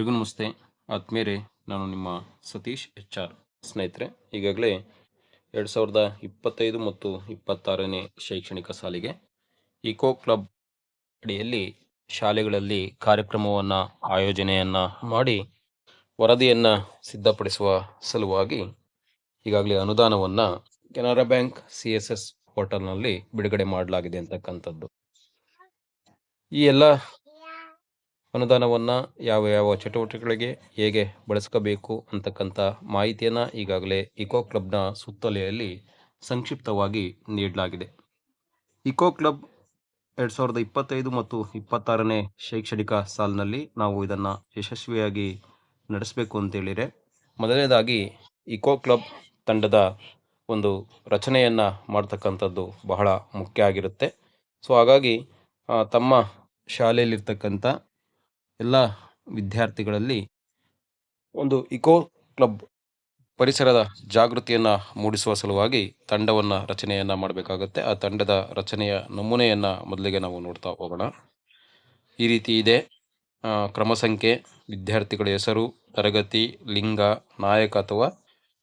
ಎಲ್ರಿಗೂ ನಮಸ್ತೆ. ಆತ್ಮೀಯರೇ, ನಾನು ನಿಮ್ಮ ಸತೀಶ್ ಎಚ್ ಆರ್ ಸ್ನೇಹಿತರೆ. ಈಗಾಗಲೇ ಎರಡು ಸಾವಿರದ ಇಪ್ಪತ್ತೈದು ಮತ್ತು ಇಪ್ಪತ್ತಾರನೇ ಶೈಕ್ಷಣಿಕ ಸಾಲಿಗೆ ಇಕೋ ಕ್ಲಬ್ ಅಡಿಯಲ್ಲಿ ಶಾಲೆಗಳಲ್ಲಿ ಕಾರ್ಯಕ್ರಮವನ್ನು, ಆಯೋಜನೆಯನ್ನು ಮಾಡಿ ವರದಿಯನ್ನು ಸಿದ್ಧಪಡಿಸುವ ಸಲುವಾಗಿ ಈಗಾಗಲೇ ಅನುದಾನವನ್ನು Canara bank C S S ಪೋರ್ಟಲ್ನಲ್ಲಿ ಬಿಡುಗಡೆ ಮಾಡಲಾಗಿದೆ ಅಂತಕ್ಕಂಥದ್ದು. ಈ ಎಲ್ಲ ಅನುದಾನವನ್ನು ಯಾವ ಯಾವ ಚಟುವಟಿಕೆಗಳಿಗೆ ಹೇಗೆ ಬಳಸ್ಕೋಬೇಕು ಅಂತಕ್ಕಂಥ ಮಾಹಿತಿಯನ್ನು ಈಗಾಗಲೇ ಇಕೋ ಕ್ಲಬ್ನ ಸುತ್ತಲೆಯಲ್ಲಿ ಸಂಕ್ಷಿಪ್ತವಾಗಿ ನೀಡಲಾಗಿದೆ. ಇಕೋ ಕ್ಲಬ್ ಎರಡು ಸಾವಿರದ ಇಪ್ಪತ್ತೈದು ಮತ್ತು ಇಪ್ಪತ್ತಾರನೇ ಶೈಕ್ಷಣಿಕ ಸಾಲಿನಲ್ಲಿ ನಾವು ಇದನ್ನು ಯಶಸ್ವಿಯಾಗಿ ನಡೆಸಬೇಕು ಅಂತೇಳಿದರೆ ಮೊದಲನೇದಾಗಿ ಇಕೋ ಕ್ಲಬ್ ತಂಡದ ಒಂದು ರಚನೆಯನ್ನು ಮಾಡ್ತಕ್ಕಂಥದ್ದು ಬಹಳ ಮುಖ್ಯ ಆಗಿರುತ್ತೆ. ಸೊ ಹಾಗಾಗಿ ತಮ್ಮ ಶಾಲೆಯಲ್ಲಿರ್ತಕ್ಕಂಥ ಎಲ್ಲ ವಿದ್ಯಾರ್ಥಿಗಳಲ್ಲಿ ಒಂದು ಇಕೋ ಕ್ಲಬ್ ಪರಿಸರದ ಜಾಗೃತಿಯನ್ನು ಮೂಡಿಸುವ ಸಲುವಾಗಿ ತಂಡವನ್ನು ರಚನೆಯನ್ನು ಮಾಡಬೇಕಾಗುತ್ತೆ. ಆ ತಂಡದ ರಚನೆಯ ನಮೂನೆಯನ್ನು ಮೊದಲಿಗೆ ನಾವು ನೋಡ್ತಾ ಹೋಗೋಣ. ಈ ರೀತಿ ಇದೆ. ಕ್ರಮ ಸಂಖ್ಯೆ, ವಿದ್ಯಾರ್ಥಿಗಳ ಹೆಸರು, ತರಗತಿ, ಲಿಂಗ, ನಾಯಕ ಅಥವಾ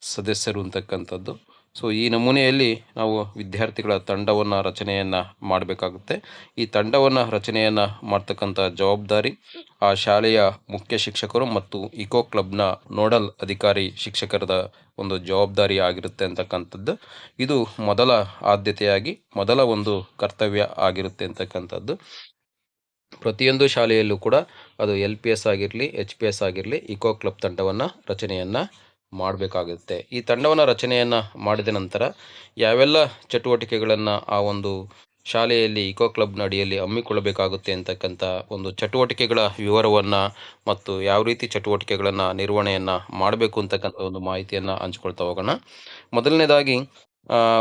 ಸದಸ್ಯರು ಅಂತಕ್ಕಂಥದ್ದು. ಸೊ ಈ ನಮೂನೆಯಲ್ಲಿ ನಾವು ವಿದ್ಯಾರ್ಥಿಗಳ ತಂಡವನ್ನು ರಚನೆಯನ್ನು ಮಾಡಬೇಕಾಗುತ್ತೆ. ಈ ತಂಡವನ್ನು ರಚನೆಯನ್ನು ಮಾಡ್ತಕ್ಕಂಥ ಜವಾಬ್ದಾರಿ ಆ ಶಾಲೆಯ ಮುಖ್ಯ ಶಿಕ್ಷಕರು ಮತ್ತು ಇಕೋ ಕ್ಲಬ್ನ ನೋಡಲ್ ಅಧಿಕಾರಿ ಶಿಕ್ಷಕರದ ಒಂದು ಜವಾಬ್ದಾರಿ ಆಗಿರುತ್ತೆ ಅಂತಕ್ಕಂಥದ್ದು. ಇದು ಮೊದಲ ಆದ್ಯತೆಯಾಗಿ, ಮೊದಲ ಒಂದು ಕರ್ತವ್ಯ ಆಗಿರುತ್ತೆ ಅಂತಕ್ಕಂಥದ್ದು. ಪ್ರತಿಯೊಂದು ಶಾಲೆಯಲ್ಲೂ ಕೂಡ ಅದು ಎಲ್ ಪಿ ಎಸ್ ಆಗಿರಲಿ, ಎಚ್ ಪಿ ಎಸ್ ಆಗಿರಲಿ ಇಕೋ ಕ್ಲಬ್ ತಂಡವನ್ನು ರಚನೆಯನ್ನು ಮಾಡಬೇಕಾಗುತ್ತೆ. ಈ ತಂಡವನ್ನು ರಚನೆಯನ್ನು ಮಾಡಿದ ನಂತರ ಯಾವೆಲ್ಲ ಚಟುವಟಿಕೆಗಳನ್ನು ಆ ಒಂದು ಶಾಲೆಯಲ್ಲಿ ಇಕೋ ಕ್ಲಬ್ನ ಅಡಿಯಲ್ಲಿ ಹಮ್ಮಿಕೊಳ್ಳಬೇಕಾಗುತ್ತೆ ಅಂತಕ್ಕಂಥ ಒಂದು ಚಟುವಟಿಕೆಗಳ ವಿವರವನ್ನು ಮತ್ತು ಯಾವ ರೀತಿ ಚಟುವಟಿಕೆಗಳನ್ನು ನಿರ್ವಹಣೆಯನ್ನು ಮಾಡಬೇಕು ಅಂತಕ್ಕಂಥ ಒಂದು ಮಾಹಿತಿಯನ್ನು ಹಂಚ್ಕೊಳ್ತಾ ಹೋಗೋಣ. ಮೊದಲನೇದಾಗಿ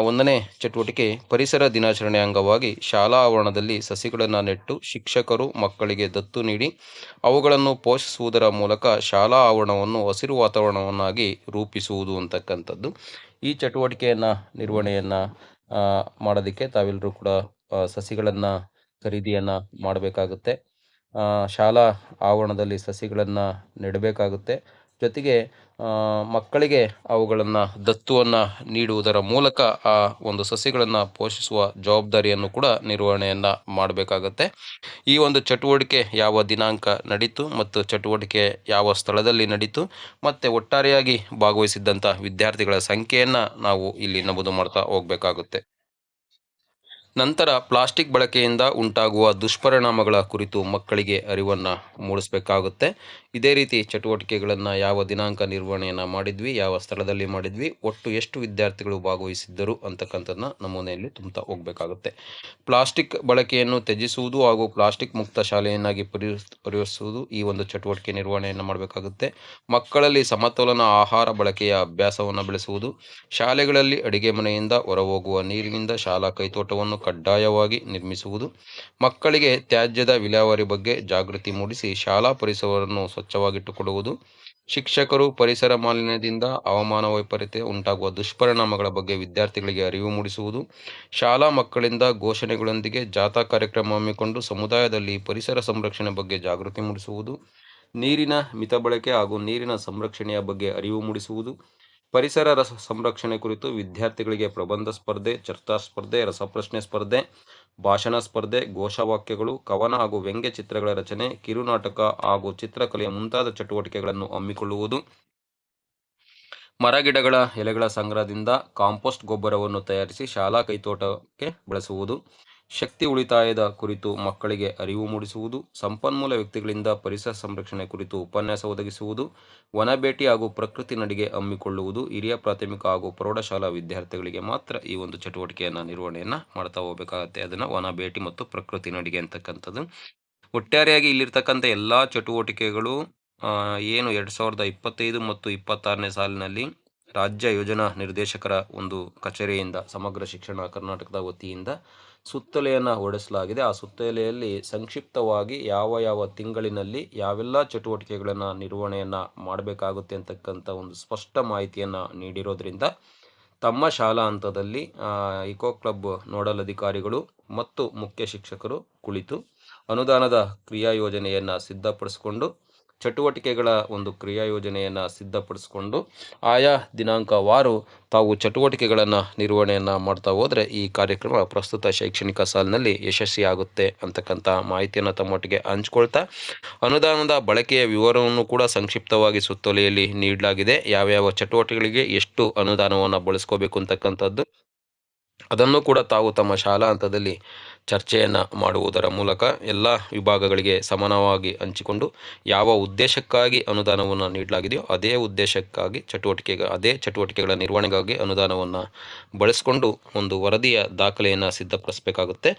ಒಂದನೇ ಚಟುವಟಿಕೆ ಪರಿಸರ ದಿನಾಚರಣೆ ಅಂಗವಾಗಿ ಶಾಲಾ ಆವರಣದಲ್ಲಿ ಸಸಿಗಳನ್ನು ನೆಟ್ಟು ಶಿಕ್ಷಕರು ಮಕ್ಕಳಿಗೆ ದತ್ತು ನೀಡಿ ಅವುಗಳನ್ನು ಪೋಷಿಸುವುದರ ಮೂಲಕ ಶಾಲಾ ಆವರಣವನ್ನು ಹಸಿರು ವಾತಾವರಣವನ್ನಾಗಿ ರೂಪಿಸುವುದು ಅಂತಕ್ಕಂಥದ್ದು. ಈ ಚಟುವಟಿಕೆಯನ್ನು, ನಿರ್ವಹಣೆಯನ್ನು ಮಾಡೋದಕ್ಕೆ ತಾವೆಲ್ಲರೂ ಕೂಡ ಸಸಿಗಳನ್ನು ಖರೀದಿಯನ್ನು ಮಾಡಬೇಕಾಗುತ್ತೆ. ಶಾಲಾ ಆವರಣದಲ್ಲಿ ಸಸಿಗಳನ್ನು ನೆಡಬೇಕಾಗುತ್ತೆ. ಜೊತೆಗೆ ಮಕ್ಕಳಿಗೆ ಅವುಗಳನ್ನು, ದತ್ತುವನ್ನು ನೀಡುವುದರ ಮೂಲಕ ಆ ಒಂದು ಸಸಿಗಳನ್ನು ಪೋಷಿಸುವ ಜವಾಬ್ದಾರಿಯನ್ನು ಕೂಡ ನಿರ್ವಹಣೆಯನ್ನು ಮಾಡಬೇಕಾಗತ್ತೆ. ಈ ಒಂದು ಚಟುವಟಿಕೆ ಯಾವ ದಿನಾಂಕ ನಡೀತು ಮತ್ತು ಚಟುವಟಿಕೆ ಯಾವ ಸ್ಥಳದಲ್ಲಿ ನಡೀತು ಮತ್ತು ಒಟ್ಟಾರೆಯಾಗಿ ಭಾಗವಹಿಸಿದ್ದಂಥ ವಿದ್ಯಾರ್ಥಿಗಳ ಸಂಖ್ಯೆಯನ್ನು ನಾವು ಇಲ್ಲಿ ನಮೂದು ಮಾಡ್ತಾ ಹೋಗಬೇಕಾಗುತ್ತೆ. ನಂತರ ಪ್ಲಾಸ್ಟಿಕ್ ಬಳಕೆಯಿಂದ ಉಂಟಾಗುವ ದುಷ್ಪರಿಣಾಮಗಳ ಕುರಿತು ಮಕ್ಕಳಿಗೆ ಅರಿವನ್ನು ಮೂಡಿಸಬೇಕಾಗುತ್ತೆ. ಇದೇ ರೀತಿ ಚಟುವಟಿಕೆಗಳನ್ನು ಯಾವ ದಿನಾಂಕ ನಿರ್ವಹಣೆಯನ್ನು ಮಾಡಿದ್ವಿ, ಯಾವ ಸ್ಥಳದಲ್ಲಿ ಮಾಡಿದ್ವಿ, ಒಟ್ಟು ಎಷ್ಟು ವಿದ್ಯಾರ್ಥಿಗಳು ಭಾಗವಹಿಸಿದ್ದರು ಅಂತಕ್ಕಂಥದ್ದನ್ನ ನಮೂನೆಯಲ್ಲಿ ತುಂಬುತ್ತಾ ಹೋಗಬೇಕಾಗುತ್ತೆ. ಪ್ಲಾಸ್ಟಿಕ್ ಬಳಕೆಯನ್ನು ತ್ಯಜಿಸುವುದು ಹಾಗೂ ಪ್ಲಾಸ್ಟಿಕ್ ಮುಕ್ತ ಶಾಲೆಯನ್ನಾಗಿ ಪರಿ ಈ ಒಂದು ಚಟುವಟಿಕೆ ನಿರ್ವಹಣೆಯನ್ನು ಮಾಡಬೇಕಾಗುತ್ತೆ. ಮಕ್ಕಳಲ್ಲಿ ಸಮತೋಲನ ಆಹಾರ ಬಳಕೆಯ ಅಭ್ಯಾಸವನ್ನು ಬೆಳೆಸುವುದು, ಶಾಲೆಗಳಲ್ಲಿ ಅಡಿಗೆ ಮನೆಯಿಂದ ಹೊರಹೋಗುವ ನೀರಿನಿಂದ ಶಾಲಾ ಕೈತೋಟವನ್ನು ಕಡ್ಡಾಯವಾಗಿ ನಿರ್ಮಿಸುವುದು. ಮಕ್ಕಳಿಗೆ ತ್ಯಾಜ್ಯದ ವಿಲೇವಾರಿ ಬಗ್ಗೆ ಜಾಗೃತಿ ಮೂಡಿಸಿ ಶಾಲಾ ಪರಿಸರವನ್ನು ಸ್ವಚ್ಛವಾಗಿಟ್ಟುಕೊಡುವುದು ಶಿಕ್ಷಕರು ಪರಿಸರ ಮಾಲಿನ್ಯದಿಂದ ಹವಾಮಾನ ವೈಪರೀತ್ಯ ಉಂಟಾಗುವ ದುಷ್ಪರಿಣಾಮಗಳ ಬಗ್ಗೆ ವಿದ್ಯಾರ್ಥಿಗಳಿಗೆ ಅರಿವು ಮೂಡಿಸುವುದು. ಶಾಲಾ ಮಕ್ಕಳಿಂದ ಘೋಷಣೆಗಳೊಂದಿಗೆ ಜಾಥಾ ಕಾರ್ಯಕ್ರಮ ಹಮ್ಮಿಕೊಂಡು ಸಮುದಾಯದಲ್ಲಿ ಪರಿಸರ ಸಂರಕ್ಷಣೆ ಬಗ್ಗೆ ಜಾಗೃತಿ ಮೂಡಿಸುವುದು. ನೀರಿನ ಮಿತ ಬಳಕೆ ಹಾಗೂ ನೀರಿನ ಸಂರಕ್ಷಣೆಯ ಬಗ್ಗೆ ಅರಿವು ಮೂಡಿಸುವುದು. ಪರಿಸರ ರಸ ಸಂರಕ್ಷಣೆ ಕುರಿತು ವಿದ್ಯಾರ್ಥಿಗಳಿಗೆ ಪ್ರಬಂಧ ಸ್ಪರ್ಧೆ, ಚರ್ಚಾ ಸ್ಪರ್ಧೆ, ರಸಪ್ರಶ್ನೆ ಸ್ಪರ್ಧೆ, ಭಾಷಣ ಸ್ಪರ್ಧೆ, ಘೋಷವಾಕ್ಯಗಳು, ಕವನ ಹಾಗೂ ವ್ಯಂಗ್ಯ ಚಿತ್ರಗಳ ರಚನೆ, ಕಿರುನಾಟಕ ಹಾಗೂ ಚಿತ್ರಕಲೆಯ ಮುಂತಾದ ಚಟುವಟಿಕೆಗಳನ್ನು ಹಮ್ಮಿಕೊಳ್ಳುವುದು. ಮರಗಿಡಗಳ ಎಲೆಗಳ ಸಂಗ್ರಹದಿಂದ ಕಾಂಪೋಸ್ಟ್ ಗೊಬ್ಬರವನ್ನು ತಯಾರಿಸಿ ಶಾಲಾ ಕೈತೋಟಕ್ಕೆ ಬಳಸುವುದು. ಶಕ್ತಿ ಉಳಿತಾಯದ ಕುರಿತು ಮಕ್ಕಳಿಗೆ ಅರಿವು ಮೂಡಿಸುವುದು, ಸಂಪನ್ಮೂಲ ವ್ಯಕ್ತಿಗಳಿಂದ ಪರಿಸರ ಸಂರಕ್ಷಣೆ ಕುರಿತು ಉಪನ್ಯಾಸ ಒದಗಿಸುವುದು, ವನ ಭೇಟಿ ಹಾಗೂ ಪ್ರಕೃತಿ ನಡಿಗೆ ಹಮ್ಮಿಕೊಳ್ಳುವುದು, ಹಿರಿಯ ಪ್ರಾಥಮಿಕ ಹಾಗೂ ಪ್ರೌಢಶಾಲಾ ವಿದ್ಯಾರ್ಥಿಗಳಿಗೆ ಮಾತ್ರ ಈ ಒಂದು ಚಟುವಟಿಕೆಯನ್ನು, ನಿರ್ವಹಣೆಯನ್ನು ಮಾಡ್ತಾ ಹೋಗಬೇಕಾಗತ್ತೆ. ಅದನ್ನು ವನ ಭೇಟಿ ಮತ್ತು ಪ್ರಕೃತಿ ನಡಿಗೆ ಅಂತಕ್ಕಂಥದ್ದು. ಒಟ್ಟಾರೆಯಾಗಿ ಇಲ್ಲಿರ್ತಕ್ಕಂಥ ಎಲ್ಲ ಚಟುವಟಿಕೆಗಳು ಏನು ಎರಡು ಸಾವಿರದ ಇಪ್ಪತ್ತೈದು ಮತ್ತು ಇಪ್ಪತ್ತಾರನೇ ಸಾಲಿನಲ್ಲಿ ರಾಜ್ಯ ಯೋಜನಾ ನಿರ್ದೇಶಕರ ಒಂದು ಕಚೇರಿಯಿಂದ, ಸಮಗ್ರ ಶಿಕ್ಷಣ ಕರ್ನಾಟಕದ ವತಿಯಿಂದ ಸುತ್ತೋಲೆಯನ್ನು ಹೊರಡಿಸಲಾಗಿದೆ ಆ ಸುತ್ತಲೆಯಲ್ಲಿ ಸಂಕ್ಷಿಪ್ತವಾಗಿ ಯಾವ ಯಾವ ತಿಂಗಳಿನಲ್ಲಿ ಯಾವೆಲ್ಲ ಚಟುವಟಿಕೆಗಳನ್ನು ನಿರ್ವಹಣೆಯನ್ನು ಮಾಡಬೇಕಾಗುತ್ತೆ ಅಂತಕ್ಕಂಥ ಒಂದು ಸ್ಪಷ್ಟ ಮಾಹಿತಿಯನ್ನು ನೀಡಿರೋದ್ರಿಂದ ತಮ್ಮ ಶಾಲಾ ಹಂತದಲ್ಲಿ ಇಕೋ ಕ್ಲಬ್ ನೋಡಲ್ ಅಧಿಕಾರಿಗಳು ಮತ್ತು ಮುಖ್ಯ ಶಿಕ್ಷಕರು ಕುಳಿತು ಅನುದಾನದ ಕ್ರಿಯಾ ಯೋಜನೆಯನ್ನು ಸಿದ್ಧಪಡಿಸಿಕೊಂಡು ಚಟುವಟಿಕೆಗಳ ಒಂದು ಕ್ರಿಯಾ ಯೋಜನೆಯನ್ನು ಸಿದ್ಧಪಡಿಸಿಕೊಂಡು ಆಯಾ ದಿನಾಂಕವಾರು ತಾವು ಚಟುವಟಿಕೆಗಳನ್ನು ನಿರ್ವಹಣೆಯನ್ನು ಮಾಡ್ತಾ ಹೋದರೆ ಈ ಕಾರ್ಯಕ್ರಮ ಪ್ರಸ್ತುತ ಶೈಕ್ಷಣಿಕ ಸಾಲಿನಲ್ಲಿ ಯಶಸ್ವಿಯಾಗುತ್ತೆ ಅಂತಕ್ಕಂಥ ಮಾಹಿತಿಯನ್ನು ತಮ್ಮೊಟ್ಟಿಗೆ ಹಂಚ್ಕೊಳ್ತಾ ಅನುದಾನದ ಬಳಕೆಯ ವಿವರವನ್ನು ಕೂಡ ಸಂಕ್ಷಿಪ್ತವಾಗಿ ಸುತ್ತೋಲೆಯಲ್ಲಿ ನೀಡಲಾಗಿದೆ. ಯಾವ್ಯಾವ ಚಟುವಟಿಕೆಗಳಿಗೆ ಎಷ್ಟು ಅನುದಾನವನ್ನು ಬಳಸ್ಕೋಬೇಕು ಅಂತಕ್ಕಂಥದ್ದು, ಅದನ್ನು ಕೂಡ ತಾವು ತಮ್ಮ ಶಾಲಾ ಹಂತದಲ್ಲಿ ಚರ್ಚೆಯನ್ನು ಮಾಡುವುದರ ಮೂಲಕ ಎಲ್ಲ ವಿಭಾಗಗಳಿಗೆ ಸಮಾನವಾಗಿ ಹಂಚಿಕೊಂಡು ಯಾವ ಉದ್ದೇಶಕ್ಕಾಗಿ ಅನುದಾನವನ್ನು ನೀಡಲಾಗಿದೆಯೋ ಅದೇ ಉದ್ದೇಶಕ್ಕಾಗಿ ಚಟುವಟಿಕೆಗೆ, ಅದೇ ಚಟುವಟಿಕೆಗಳ ನಿರ್ವಹಣೆಗಾಗಿ ಅನುದಾನವನ್ನು ಬಳಸಿಕೊಂಡು ಒಂದು ವರದಿಯ ದಾಖಲೆಯನ್ನು ಸಿದ್ಧಪಡಿಸಬೇಕಾಗುತ್ತೆ.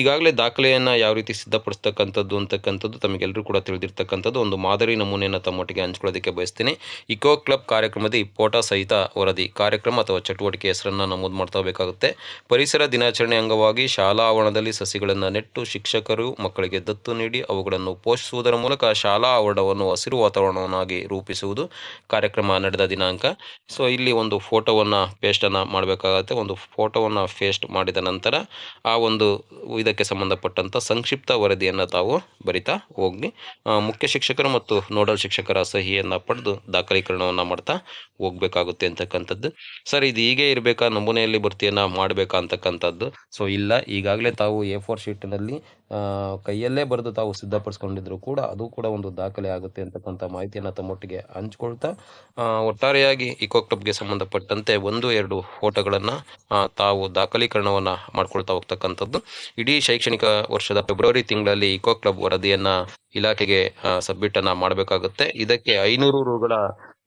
ಈಗಾಗಲೇ ದಾಖಲೆಯನ್ನು ಯಾವ ರೀತಿ ಸಿದ್ಧಪಡಿಸ್ತಕ್ಕಂಥದ್ದು ಅಂತಕ್ಕಂಥದ್ದು ತಮಗೆಲ್ಲರೂ ಕೂಡ ತಿಳಿದಿರ್ತಕ್ಕಂಥದ್ದು. ಒಂದು ಮಾದರಿ ನಮೂನೆಯನ್ನು ತಮ್ಮೊಟ್ಟಿಗೆ ಹಂಚ್ಕೊಳ್ಳೋದಕ್ಕೆ ಬಯಸ್ತೀನಿ. ಇಕೋ ಕ್ಲಬ್ ಕಾರ್ಯಕ್ರಮದ ಫೋಟೋ ಸಹಿತ ವರದಿ, ಕಾರ್ಯಕ್ರಮ ಅಥವಾ ಚಟುವಟಿಕೆ ಹೆಸರನ್ನು ನಮೂದು ಮಾಡ್ತಾ ಪರಿಸರ ದಿನಾಚರಣೆ ಅಂಗವಾಗಿ ಶಾಲಾ ಆವರಣದಲ್ಲಿ ಸಸಿಗಳನ್ನು ನೆಟ್ಟು ಶಿಕ್ಷಕರು ಮಕ್ಕಳಿಗೆ ದತ್ತು ನೀಡಿ ಅವುಗಳನ್ನು ಪೋಷಿಸುವುದರ ಮೂಲಕ ಶಾಲಾ ಆವರಣವನ್ನು ಹಸಿರು ವಾತಾವರಣವನ್ನಾಗಿ ರೂಪಿಸುವುದು ಕಾರ್ಯಕ್ರಮ ನಡೆದ ದಿನಾಂಕ. ಸೊ ಇಲ್ಲಿ ಒಂದು ಫೋಟೋವನ್ನು ಪೇಸ್ಟನ್ನು ಮಾಡಬೇಕಾಗತ್ತೆ. ಒಂದು ಫೋಟೋವನ್ನು ಪೇಸ್ಟ್ ಮಾಡಿದ ನಂತರ ಆ ಒಂದು ಇದಕ್ಕೆ ಸಂಬಂಧಪಟ್ಟಂಥ ಸಂಕ್ಷಿಪ್ತ ವರದಿಯನ್ನು ತಾವು ಬರಿತಾ ಹೋಗಿ ಮುಖ್ಯ ಶಿಕ್ಷಕರು ಮತ್ತು ನೋಡಲ್ ಶಿಕ್ಷಕರ ಸಹಿಯನ್ನು ಪಡೆದು ದಾಖಲೀಕರಣವನ್ನು ಮಾಡ್ತಾ ಹೋಗ್ಬೇಕಾಗುತ್ತೆ ಅಂತಕ್ಕಂಥದ್ದು. ಸರ್, ಇದು ಹೀಗೆ ಇರಬೇಕಾ? ನಮೂನೆಯಲ್ಲಿ ಭರ್ತಿಯನ್ನು ಮಾಡಬೇಕಾ ಅಂತಕ್ಕಂಥದ್ದು. ಸೊ ಇಲ್ಲ, ಈಗಾಗಲೇ ತಾವು ಎ ಫೋರ್ ಶೀಟ್ನಲ್ಲಿ ಕೈಯಲ್ಲೇ ಬರೆದು ತಾವು ಸಿದ್ಧಪಡಿಸ್ಕೊಂಡಿದ್ರು ಕೂಡ ಅದು ಕೂಡ ಒಂದು ದಾಖಲೆ ಆಗುತ್ತೆ ಅಂತಕ್ಕಂಥ ಮಾಹಿತಿಯನ್ನು ತಮ್ಮೊಟ್ಟಿಗೆ ಹಂಚ್ಕೊಳ್ತಾ ಒಟ್ಟಾರೆಯಾಗಿ ಇಕೋ ಕ್ಲಬ್ಗೆ ಸಂಬಂಧಪಟ್ಟಂತೆ ಒಂದು, ಎರಡು ಫೋಟೋಗಳನ್ನು ತಾವು ದಾಖಲೀಕರಣವನ್ನು ಮಾಡ್ಕೊಳ್ತಾ ಹೋಗ್ತಕ್ಕಂಥದ್ದು. ಇಡೀ ಶೈಕ್ಷಣಿಕ ವರ್ಷದ ಫೆಬ್ರವರಿ ತಿಂಗಳಲ್ಲಿ ಇಕೋ ಕ್ಲಬ್ ವರದಿಯನ್ನು ಇಲಾಖೆಗೆ ಸಬ್ಮಿಟನ್ನು ಮಾಡಬೇಕಾಗುತ್ತೆ. ಇದಕ್ಕೆ ಐನೂರು ರೂಗಳ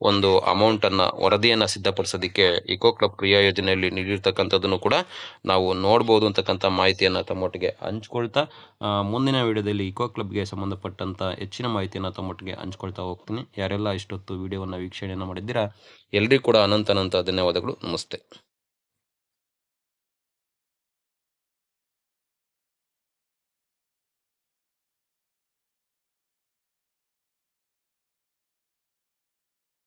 ಒಂದು ಅಮೌಂಟ್ ಅನ್ನ ವರದಿಯನ್ನ ಸಿದ್ಧಪಡಿಸೋದಕ್ಕೆ ಇಕೋ ಕ್ಲಬ್ ಕ್ರಿಯಾ ಯೋಜನೆಯಲ್ಲಿ ನೀಡಿರ್ತಕ್ಕಂಥದ್ದನ್ನು ಕೂಡ ನಾವು ನೋಡ್ಬೋದು ಅಂತಕ್ಕಂಥ ಮಾಹಿತಿಯನ್ನು ತಮ್ಮೊಟ್ಟಿಗೆ ಹಂಚ್ಕೊಳ್ತಾ ಮುಂದಿನ ವಿಡಿಯೋದಲ್ಲಿ ಇಕೋ ಕ್ಲಬ್ಗೆ ಸಂಬಂಧಪಟ್ಟಂತ ಹೆಚ್ಚಿನ ಮಾಹಿತಿಯನ್ನು ತಮ್ಮೊಟ್ಟಿಗೆ ಹಂಚ್ಕೊಳ್ತಾ ಹೋಗ್ತೀನಿ. ಯಾರೆಲ್ಲ ಇಷ್ಟೊತ್ತು ವಿಡಿಯೋವನ್ನು ವೀಕ್ಷಣೆಯನ್ನು ಮಾಡಿದ್ದೀರಾ, ಎಲ್ರಿಗೂ ಕೂಡ ಅನಂತ ಅನಂತ ಧನ್ಯವಾದಗಳು. ನಮಸ್ತೆ.